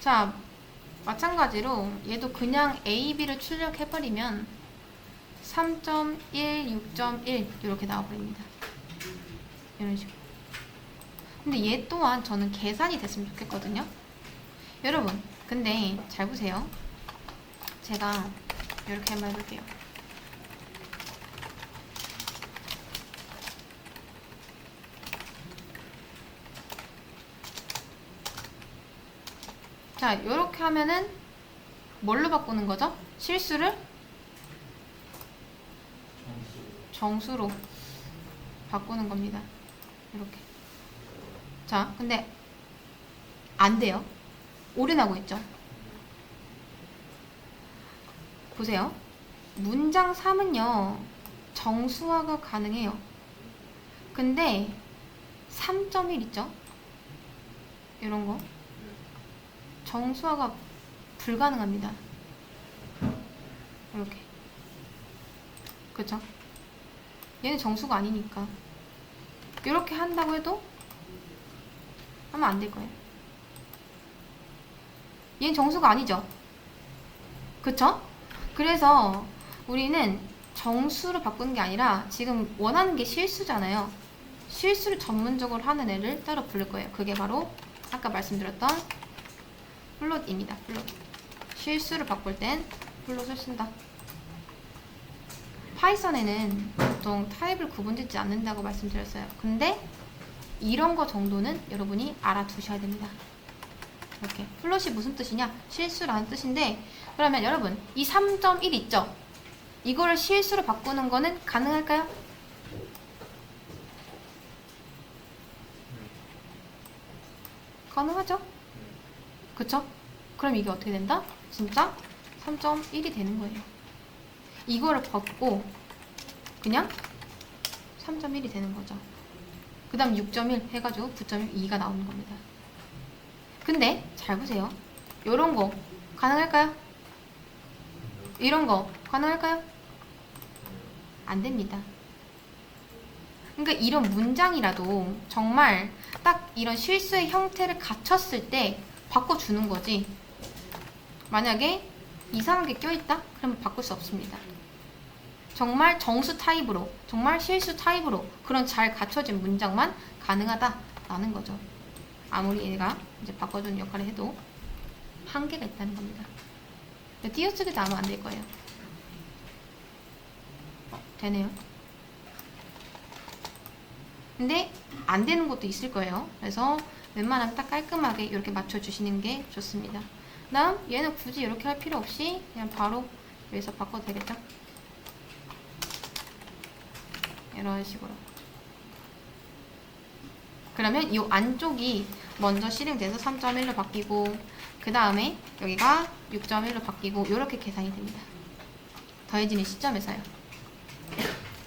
자, 마찬가지로 얘도 그냥 A, B를 출력해버리면 3.1, 6.1 이렇게 나와버립니다. 이런 식으로. 근데 얘 또한 저는 계산이 됐으면 좋겠거든요. 여러분, 근데 잘 보세요. 제가 이렇게 한번 해볼게요. 자, 이렇게 하면은 뭘로 바꾸는 거죠? 실수를 정수 로 바꾸는 겁니다. 이렇게. 자, 근데 안 돼요. 오류나고 있죠? 보세요. 문장 3은요, 정수화가 가능해요. 근데 3.1 있죠? 이런 거. 정수화가 불가능합니다. 이렇게. 그쵸? 얘는 정수가 아니니까. 이렇게 한다고 해도 하면 안 될 거예요. 얘는 정수가 아니죠? 그쵸? 그래서 우리는 정수로 바꾸는 게 아니라 지금 원하는 게 실수잖아요. 실수를 전문적으로 하는 애를 따로 부를 거예요. 그게 바로 아까 말씀드렸던 플롯입니다. 플롯. 실수를 바꿀 땐 플롯을 쓴다. 파이썬에는 보통 타입을 구분짓지 않는다고 말씀드렸어요. 근데 이런 거 정도는 여러분이 알아두셔야 됩니다. 이렇게 플롯이 무슨 뜻이냐? 실수라는 뜻인데 그러면 여러분 이 3.1 있죠? 이거를 실수로 바꾸는 거는 가능할까요? 가능하죠? 그쵸? 그럼 이게 어떻게 된다? 진짜 3.1이 되는 거예요. 이거를 벗고 그냥 3.1이 되는 거죠. 그 다음 6.1 해가지고 9.2가 나오는 겁니다. 근데 잘 보세요. 요런 거 가능할까요? 이런 거 가능할까요? 안 됩니다. 그러니까 이런 문장이라도 정말 딱 이런 실수의 형태를 갖췄을 때 바꿔주는 거지. 만약에 이상한 게 껴있다? 그러면 바꿀 수 없습니다. 정말 정수 타입으로, 정말 실수 타입으로 그런 잘 갖춰진 문장만 가능하다라는 거죠. 아무리 얘가 이제 바꿔주는 역할을 해도 한계가 있다는 겁니다. 띄어쓰기도 아마 안 될 거예요. 어, 되네요. 근데 안 되는 것도 있을 거예요. 그래서 웬만하면 딱 깔끔하게 이렇게 맞춰주시는 게 좋습니다. 다음 얘는 굳이 이렇게 할 필요 없이 그냥 바로 여기서 바꿔도 되겠죠? 이런 식으로. 그러면 이 안쪽이 먼저 실행돼서 3.1로 바뀌고 그 다음에 여기가 6.1로 바뀌고 이렇게 계산이 됩니다. 더해지는 시점에서요.